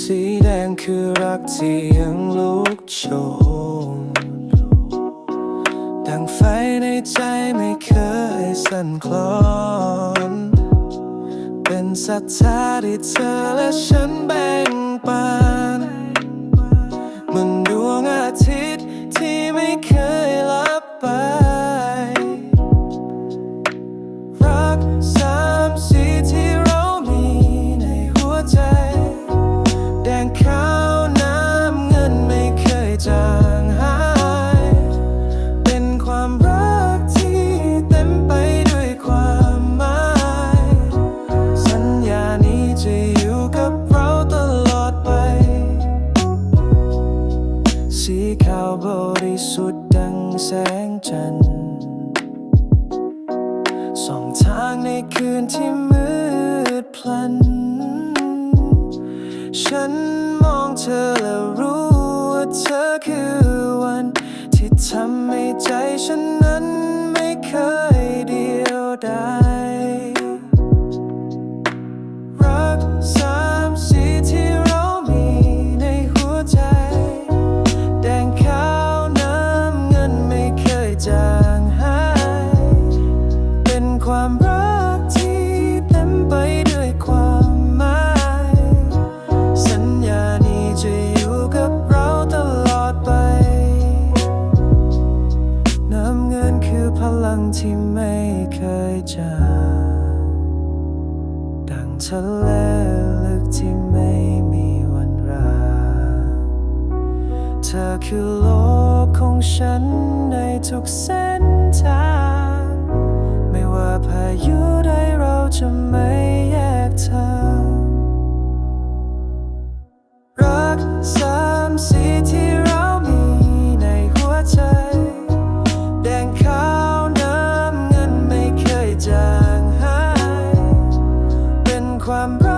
สีแดงคือรักที่ยังลุกโชนดังไฟในใจไม่เคยสั่นคลอน เป็นศรัทธาที่เธอและฉันแบ่งปัน ริสุทธิ์ดังแสงจันทร์ส่องทางในคืนที่มืดพลัน ฉันมองเธอแล้วรู้ว่าเธอคือวัน ที่ทำให้ใจฉันนั้นไม่เคยเดียวดาย ที่ไม่เคยเจอดังทะเลลึกที่ไม่มีวันราเธอคือโลกของฉันในทุกเส้นทาง ไม่ว่าพายุใดเราจะไม่แยกทางรักสามสีที่ ความรัก